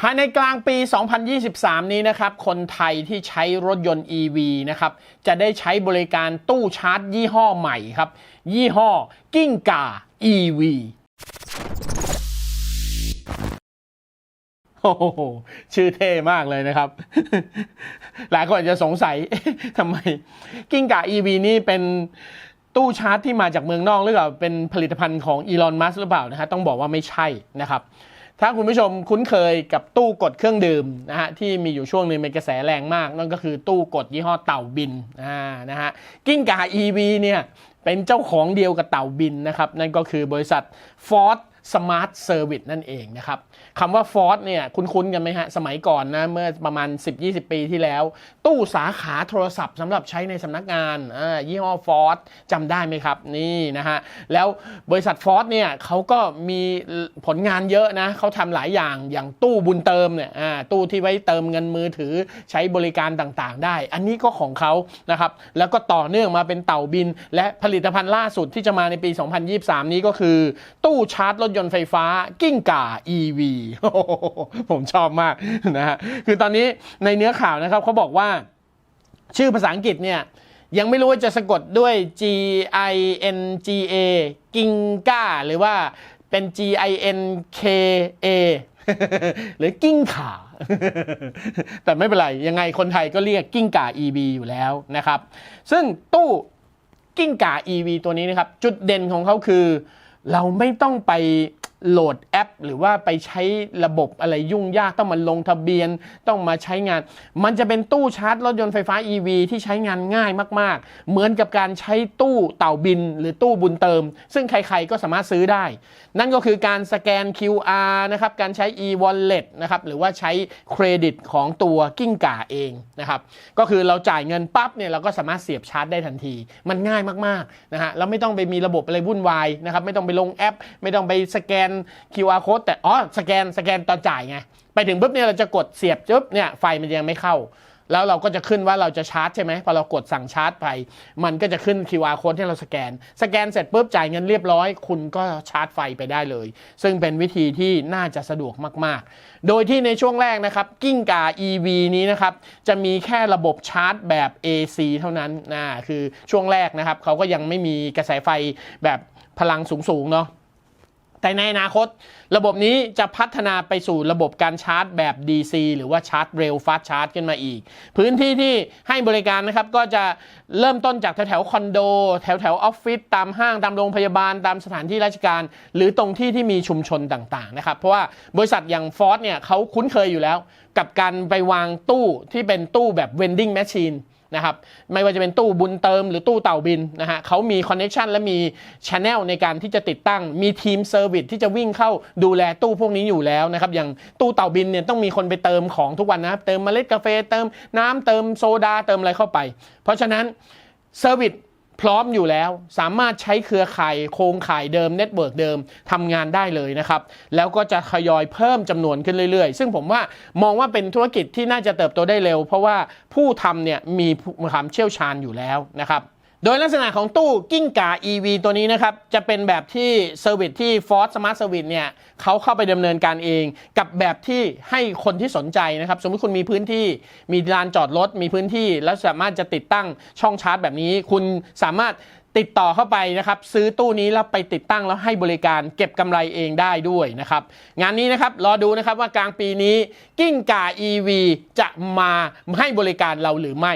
ภายในกลางปี 2023 นี้นะครับ คนไทยที่ใช้รถยนต์ EV นะครับ จะได้ใช้บริการตู้ชาร์จยี่ห้อใหม่ครับ ยี่ห้อกิ้งก่า EV โอ้โห ชื่อเท่มากเลยนะครับ หลายคนอาจจะสงสัยทำไม กิ้งก่า EV นี่เป็นตู้ชาร์จที่มาจากเมืองนอกหรือเปล่า เป็นผลิตภัณฑ์ของอีลอน มัสหรือเปล่านะฮะ ต้องบอกว่าไม่ใช่นะครับ ถ้าคุณผู้ชมคุ้นเคยกับตู้กดเครื่องดื่มนะฮะที่มีอยู่ช่วงหนึ่งเป็นกระแสแรงมาก นั่นก็คือตู้กดยี่ห้อเต่าบินอ่านะฮะกิ้งก่า EV เนี่ยเป็นเจ้าของเดียวกับเต่าบินนะครับนั่นก็คือบริษัท Ford Smart Service นั่นเองนะครับคำว่า Ford เนี่ยคุ้นๆกันไหมฮะ สมัยก่อนนะ เมื่อประมาณ 10-20 ปีที่แล้ว ตู้สาขาโทรศัพท์สำหรับใช้ในสำนักงานยี่ห้อ Ford จำได้ไหมครับ นี่นะฮะ แล้วบริษัท Ford เนี่ยเขาก็มีผลงานเยอะนะเขาทำหลายอย่างอย่างตู้บุญเติมเนี่ยตู้ที่ไว้เติมเงินมือถือใช้บริการต่างๆ ได้ อันนี้ก็ของเขานะครับแล้วก็ต่อเนื่องมาเป็นเต่าบิน และผลิตภัณฑ์ล่าสุดที่จะมาในปี 2023 นี้ก็คือ ตู้ชาร์จรถยนต์ไฟฟ้ากิ้งก่า EV ผมชอบมากนะฮะคือตอนนี้ในเนื้อข่าวนะครับเขาบอกว่าชื่อภาษาอังกฤษเนี่ยยังไม่รู้ว่าจะสะกดด้วย G I N G A กิงก้า หรือว่าเป็น G I N K A หรือกิ้งข่าแต่ไม่เป็นไร ยังไงคนไทยก็เรียกกิ้งก่า EV อยู่แล้วนะครับ ซึ่งตู้กิ้งก่า EV ตัวนี้นะครับ จุดเด่นของเขาคือ เราไม่ต้องไป โหลดแอป หรือว่าไปใช้ระบบอะไรยุ่งยากต้องมาลงทะเบียนต้องมาใช้งาน มันจะเป็นตู้ชาร์จรถยนต์ไฟฟ้า EV ที่ใช้งานง่ายมาก ๆ เหมือนกับการใช้ตู้เต่าบิน หรือตู้บุญเติม ซึ่งใคร ๆ ก็สามารถซื้อได้ นั่นก็คือการสแกน QR นะครับการใช้ e-wallet นะครับหรือว่าใช้เครดิตของตัวกิ้งก่าเองนะครับก็คือเราจ่ายเงินปั๊บเนี่ยเราก็สามารถเสียบชาร์จได้ทันที มันง่ายมากๆนะฮะเราไม่ต้องไปมีระบบอะไรวุ่นวายนะครับไม่ต้องไปลงแอป ไม่ต้องไปสแกน QR code แต่อ๋อสแกนสแกนตอนจ่ายไงไปถึงปุ๊บเนี่ยเราจะกดเสียบจุ๊บเนี่ยไฟมันยังไม่เข้า แล้วเราก็จะขึ้นว่าเราจะชาร์จใช่ไหมพอเรากดสั่งชาร์จไป มันก็จะขึ้น QR code ให้เราสแกน สแกนเสร็จปุ๊บจ่ายเงินเรียบร้อย คุณก็ชาร์จไฟไปได้เลย ซึ่งเป็นวิธีที่น่าจะสะดวกมากๆ โดยที่ในช่วงแรกนะครับ กิ้งก่า EV นี้นะครับ จะมีแค่ระบบชาร์จแบบ AC เท่านั้นนะคือช่วงแรกนะครับเขาก็ยังไม่มีกระแสไฟแบบพลังสูงๆเนาะ แต่ในอนาคต ระบบนี้จะพัฒนาไปสู่ระบบการชาร์จแบบ DC หรือว่าชาร์จเร็วฟาสชาร์จขึ้นมาอีก พื้นที่ที่ให้บริการนะครับก็จะเริ่มต้นจากแถวแถวคอนโด แถวแถวออฟฟิศตามห้างตามโรงพยาบาลตามสถานที่ราชการ หรือตรงที่ที่มีชุมชนต่างๆนะครับเพราะว่าบริษัทอย่างฟอร์ดเนี่ยเขาคุ้นเคยอยู่แล้ว กับการไปวางตู้ที่เป็นตู้แบบ vending machine น นะครับไม่ว่าจะเป็นตู้บุญเติมหรือตู้เต่าบินนะฮะเขามีคอนเนคชันและมีชแนลในการที่จะติดตั้ง มีทีมเซอร์วิสที่จะวิ่งเข้าดูแลตู้พวกนี้อยู่แล้วนะครับอย่างตู้เต่าบินเนี่ยต้องมีคนไปเติมของทุกวันนะครับเติมเมล็ดกาแฟเติมน้ำเติมโซดาเติมอะไรเข้าไป เพราะฉะนั้นเซอร์วิส พร้อมอยู่แล้วสามารถใช้เครือข่ายโครงข่ายเดิมเน็ตเวิร์กเดิมทำงานได้เลยนะครับ แล้วก็จะทยอยเพิ่มจำนวนขึ้นเรื่อยๆ ซึ่งผมว่ามองว่าเป็นธุรกิจที่น่าจะเติบโตได้เร็ว เพราะว่าผู้ทำเนี่ยมีความเชี่ยวชาญอยู่แล้วนะครับ โดยลักษณะของตู้กิ้งก่า EV ตัวนี้นะครับ จะเป็นแบบที่เซอร์วิสที่ Ford Smart Service เนี่ยเขาเข้าไปดำเนินการเอง กับแบบที่ให้คนที่สนใจนะครับ สมมติคุณมีพื้นที่มีลานจอดรถ มีพื้นที่ แล้วสามารถจะติดตั้งช่องชาร์จแบบนี้ คุณสามารถติดต่อเข้าไปนะครับ ซื้อตู้นี้แล้วไปติดตั้งแล้วให้บริการเก็บกำไรเองได้ด้วยนะครับ งานนี้นะครับรอดูนะครับว่ากลางปีนี้กิ้งก่า EV จะมาให้บริการเราหรือไม่